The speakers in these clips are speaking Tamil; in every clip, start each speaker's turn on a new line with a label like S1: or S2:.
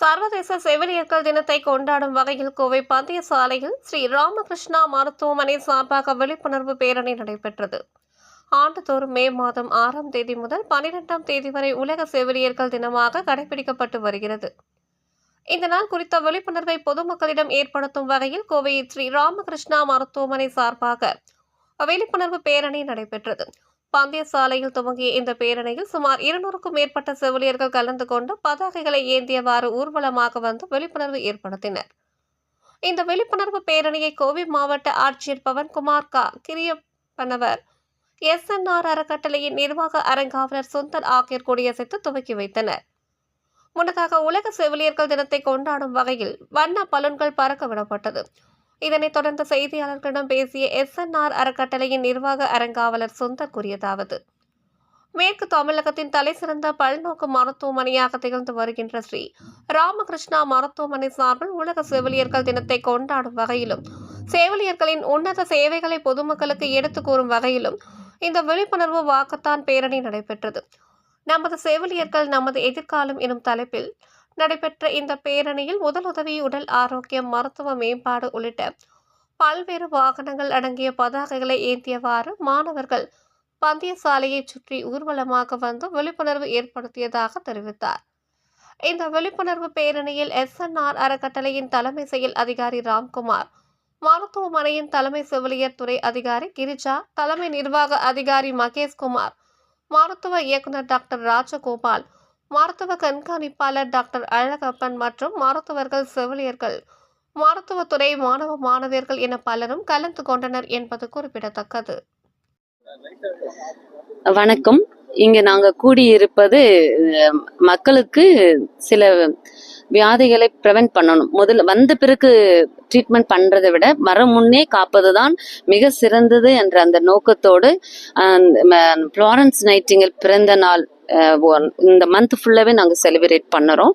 S1: சர்வதேச செவிலியர்கள் தினத்தை கொண்டாடும் வகையில் கோவை பந்தய சாலையில் ஸ்ரீ ராமகிருஷ்ணா மருத்துவமனை சார்பாக விழிப்புணர்வு பேரணி நடைபெற்றது. ஆண்டுதோறும் மே மாதம் ஆறாம் தேதி முதல் பனிரெண்டாம் தேதி வரை உலக செவிலியர்கள் தினமாக கடைபிடிக்கப்பட்டு வருகிறது. இந்த நாள் குறித்த விழிப்புணர்வை பொதுமக்களிடம் ஏற்படுத்தும் வகையில் கோவை ஸ்ரீ ராமகிருஷ்ணா மருத்துவமனை சார்பாக விழிப்புணர்வு பேரணி நடைபெற்றது. பந்தய சாலையில் துவங்கிய இந்த பேரணியில் சுமார் இருநூறுக்கும் மேற்பட்ட செவிலியர்கள் கலந்து கொண்டு பதாகைகளை ஏந்தியவாறு ஊர்வலமாக வந்து விழிப்புணர்வு ஏற்படுத்தினர். இந்த விழிப்புணர்வு பேரணியை கோவை மாவட்ட ஆட்சியர் பவன்குமார் கா. கிரியப்பனவர் எஸ்என்ஆர் அறக்கட்டளையின் நிர்வாக அரங்காவலர் சுந்தர் ஆகியோர் கொடியசைத்து துவக்கி வைத்தனர். முன்னதாக உலக செவிலியர்கள் தினத்தை கொண்டாடும் வகையில் வண்ண பலூன்கள் பறக்க விடப்பட்டது. இதனைத் தொடர்ந்து செய்தியாளர்களிடம் பேசிய எஸ்என்ஆர் அறக்கட்டளையின் நிர்வாக அரங்காவலர் சுந்தர் கூறியதாவது மேற்கு தமிழகத்தின் தலைசிறந்த பல்நோக்கு மருத்துவமனையாக திகழ்ந்து வருகின்ற ஸ்ரீ ராமகிருஷ்ணா மருத்துவமனை சார்பில் உலக செவிலியர்கள் தினத்தை கொண்டாடும் வகையிலும் செவிலியர்களின் உன்னத சேவைகளை பொதுமக்களுக்கு எடுத்துக் கூறும் வகையிலும் இந்த விழிப்புணர்வு வாக்கத்தான் பேரணி நடைபெற்றது. நமது செவிலியர்கள் நமது எதிர்காலம் எனும் தலைப்பில் நடைபெற்ற இந்த பேரணியில் முதலுதவி உடல் ஆரோக்கியம் மருத்துவ மேம்பாடு உள்ளிட்ட பல்வேறு வாகனங்கள் அடங்கிய பதாகைகளை ஏந்தியவாறு மாணவர்கள் பந்தய சாலையை சுற்றி ஊர்வலமாக வந்து விழிப்புணர்வு ஏற்படுத்தியதாக தெரிவித்தார். இந்த விழிப்புணர்வு பேரணியில் எஸ்என்ஆர் அறக்கட்டளையின் தலைமை செயல் அதிகாரி ராம்குமார் மருத்துவமனையின் தலைமை செவிலியர் துறை அதிகாரி கிரிஜா தலைமை நிர்வாக அதிகாரி மகேஷ்குமார் மருத்துவ இயக்குநர் டாக்டர் ராஜகோபால் மருத்துவ கண்காணிப்பாளர் டாக்டர் அழகப்பன் மற்றும் மருத்துவர்கள் செவிலியர்கள். மருத்துவத்துறை மாணவ மாணவியர்கள் என பலரும் கலந்து கொண்டனர் என்பது குறிப்பிடத்தக்கது.
S2: வணக்கம். இங்க நாங்க கூடியிருப்பது மக்களுக்கு சில வியாதிகளை ப்ரிவென்ட் பண்ணணும். முதல்ல வந்த பிறகு ட்ரீட்மெண்ட் பண்றதை விட வர முன்னே காப்பதுதான் மிக சிறந்தது என்ற அந்த நோக்கத்தோடு ஃப்ளாரன்ஸ் நைட்டிங்கில் பிறந்த நாள் ஒன்- இந்த மந்த் ஃபுல்லாகவே நாங்கள் செலிப்ரேட் பண்ணுறோம்.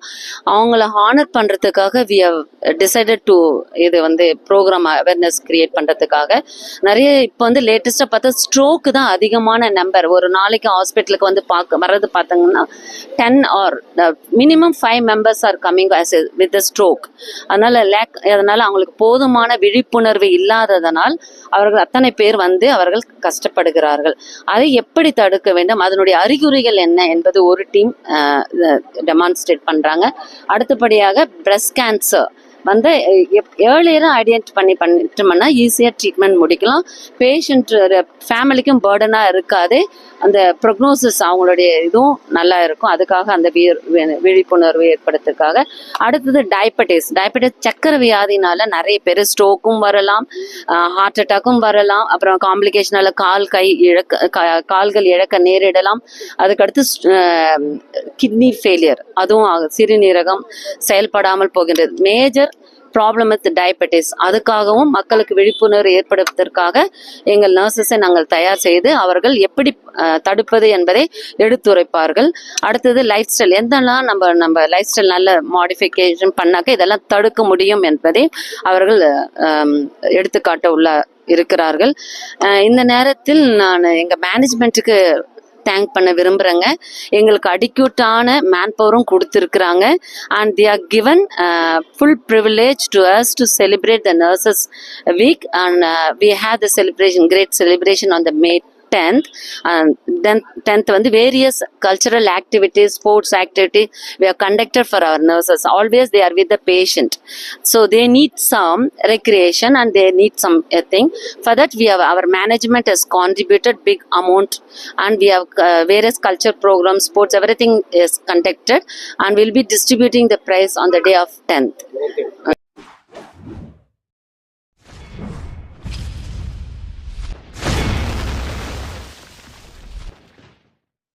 S2: அவங்கள ஹானர் பண்ணுறதுக்காக வி ஹவ் டிசைடட் டு இது வந்து ப்ரோக்ராம் அவேர்னஸ் கிரியேட் பண்ணுறதுக்காக நிறைய இப்போ வந்து லேட்டஸ்ட்டாக பார்த்தா ஸ்ட்ரோக்கு தான் அதிகமான நம்பர் ஒரு நாளைக்கு ஹாஸ்பிட்டலுக்கு வந்து பார்க்க வர்றது பார்த்தீங்கன்னா ten are minimum five members are coming with the stroke அதனால் லேக் அதனால் அவங்களுக்கு போதுமான விழிப்புணர்வு இல்லாததனால் அவர்கள் அத்தனை பேர் வந்து அவர்கள் கஷ்டப்படுகிறார்கள். அதை எப்படி தடுக்க வேண்டும்? அதனுடைய அறிகுறிகள் என்ன? என்பது ஒரு டீம் டெமான்ஸ்ட்ரேட் பண்ணுறாங்க அடுத்தபடியாக பிரஸ்ட் கேன்சர் வந்து ஏர்லியராக ஐடியன்ட் பண்ணி பண்ணிட்டோம்னா ஈஸியாக ட்ரீட்மெண்ட் முடிக்கலாம். பேஷண்ட் ஃபேமிலிக்கும் பேர்டனாக இருக்காது. அந்த ப்ரொக்னோசிஸ் அவங்களுடைய இதுவும் நல்லா இருக்கும். அதுக்காக அந்த வி- விழிப்புணர்வு ஏற்படுத்துறதுக்காக. அடுத்தது டயபெட்டிஸ் டயபெட்டிஸ் சக்கரை வியாதினால நிறைய பேர் ஸ்ட்ரோக்கும் வரலாம். ஹார்ட் அட்டாக்கும் வரலாம். அப்புறம் காம்ப்ளிகேஷனால கால் கை இழக்க கால்கள் இழக்க நேரிடலாம். அதுக்கடுத்து கிட்னி ஃபெயிலியர் அதுவும் சிறுநீரகம் செயல்படாமல் போகின்றது. மேஜர் ப்ராப்ளம் வித் டயபெட்டிஸ் அதுக்காகவும் மக்களுக்கு விழிப்புணர்வு ஏற்படுத்துவதற்காக எங்கள் நர்சஸை நாங்கள் தயார் செய்து அவர்கள் எப்படி தடுப்பது என்பதை எடுத்துரைப்பார்கள். அடுத்தது லைஃப் ஸ்டைல் எந்தெல்லாம் நம்ம நம்ம லைஃப் ஸ்டைல் நல்ல மாடிஃபிகேஷன் பண்ணாக்க இதெல்லாம் தடுக்க முடியும் என்பதை அவர்கள் எடுத்துக்காட்ட உள்ள இருக்கிறார்கள். இந்த நேரத்தில் நான் எங்கள் மேனேஜ்மெண்ட்டுக்கு தேங்க் பண்ண விரும்புகிறேங்க எங்களுக்கு அடிக்யூட்டான மேன் பவரும் கொடுத்துருக்குறாங்க. And they are given full privilege to us to celebrate the nurses week and we have the celebration great celebration on the May tenth then tenth வந்து various cultural activities sports activity we are conducted for our nurses always they are with the patient so they need some recreation and they need some uh, thing for that we have our management has contributed big amount and we have uh, various culture programs sports everything is conducted and we'll be distributing the prize on the day of 10th